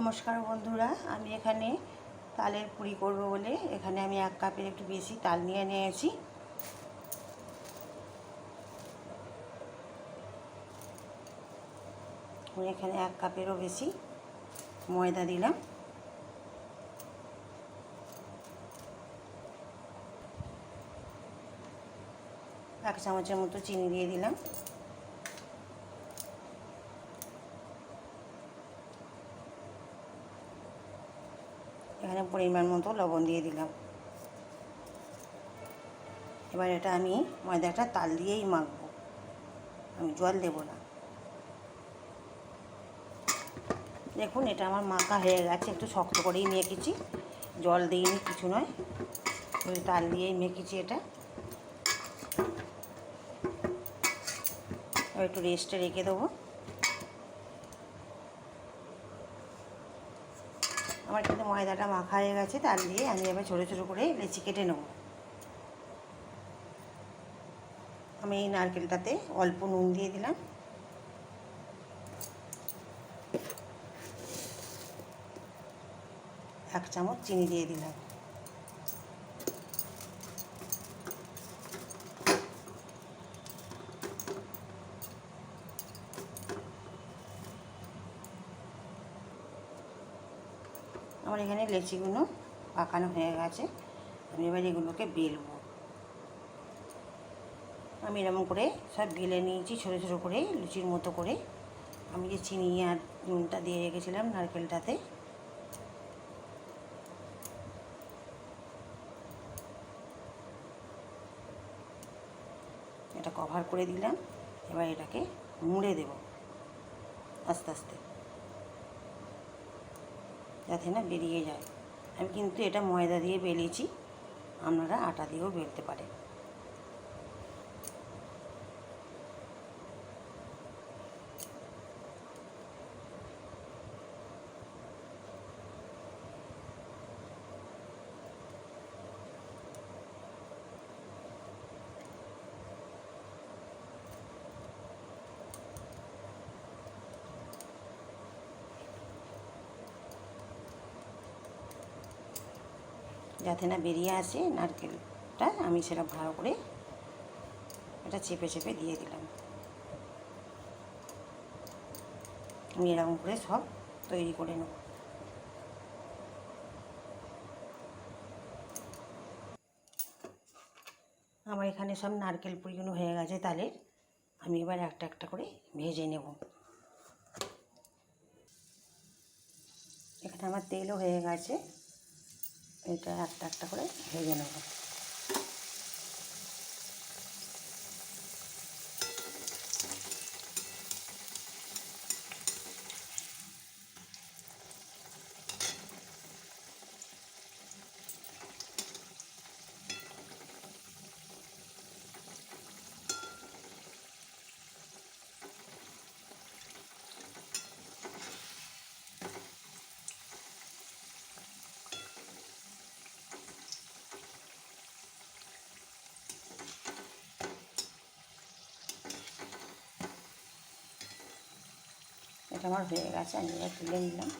নমস্কার বন্ধুরা, আমি এখানে তালের পুরি করব বলে। এখানে আমি এক কাপের একটু বেশি তাল নিয়ে নিয়েছি। এখানে এক কাপেরও বেশি ময়দা দিলাম। এক চামচের মতো চিনি দিয়ে দিলাম। এখানে পরিমাণ মতো লবণ দিয়ে দিলাম। এবার এটা আমি ময়দাটা তাল দিয়েই মাখব। আমি জল দেব না। দেখুন, এটা আমার মাখা হয়ে গেছে। একটু শক্ত করেই মেখেছি। জল দিইনি, কিছু নয়। তাল দিয়েই মেখেছি এটা। একটু রেস্টে রেখে দেবো। আমার কিন্তু ময়দাটা মাখা হয়ে গেছে, তার দিয়ে আমি এবার ছোটো ছোটো করে লেচি কেটে নেব। আমি এই নারকেলটাতে অল্প নুন দিয়ে দিলাম। এক চামচ চিনি দিয়ে দিলাম। আমার এখানে লেচিগুলো পাকানো হয়ে গেছে। আমি এবার এগুলোকে বেলবো। আমি এরকম করে সব বেলে নিয়েছি, ছোটো ছোটো করে, লুচির মতো করে। আমি যে চিনি আর নুনটা দিয়ে রেখেছিলাম নারকেলটাতে। এটা কভার করে দিলাম। এবার এটাকে মুড়ে দেব। আস্তে আস্তে। যাতে না বেরিয়ে যায়। আমি কিন্তু এটা ময়দা দিয়ে বেলেছি। আপনারা আটা দিয়েও বেলতে পারেন। যাতে না বেরিয়ে আসে নারকেলটা, আমি সেটা ভালো করে এটা চেপে চেপে দিয়ে দিলাম। আমি এরকম করে সব তৈরি করে নেব। আমার এখানে সব নারকেল পুরিগুলো হয়ে গেছে তালের আমি এবার একটা একটা করে ভেজে নেব। এখানে আমার তেলও হয়ে গেছে। এটা একটা একটা করে ভেজে নেব। আমার হয়ে গেছে আমি এবার তুলে নিলাম।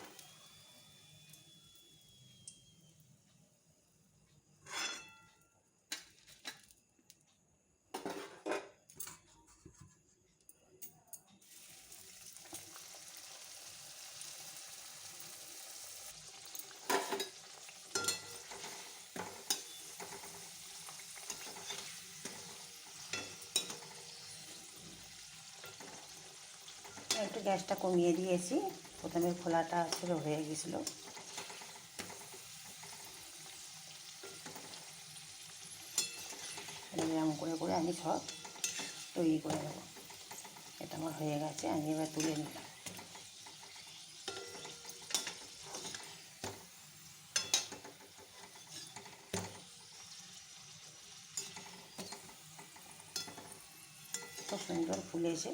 একটু গ্যাসটা কমিয়ে দিয়েছি। প্রথমে খোলাটা আসলে হয়ে গেছিল। এরকম করে করে আমি সব তৈরি করে নেব। এটা আমার হয়ে গেছে, আমি এবার তুলে নিলাম। খুব সুন্দর ফুলেছে,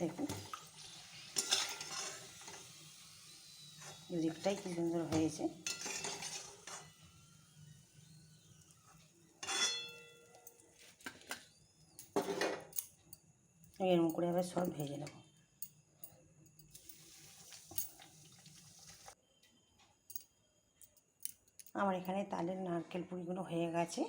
দেখুন। দুদিকটাই কি সুন্দর হয়েছে। এরকম করে আবার সব ভেজে নেব। আমার এখানে তালের নারকেল পুরিগুলো হয়ে গেছে।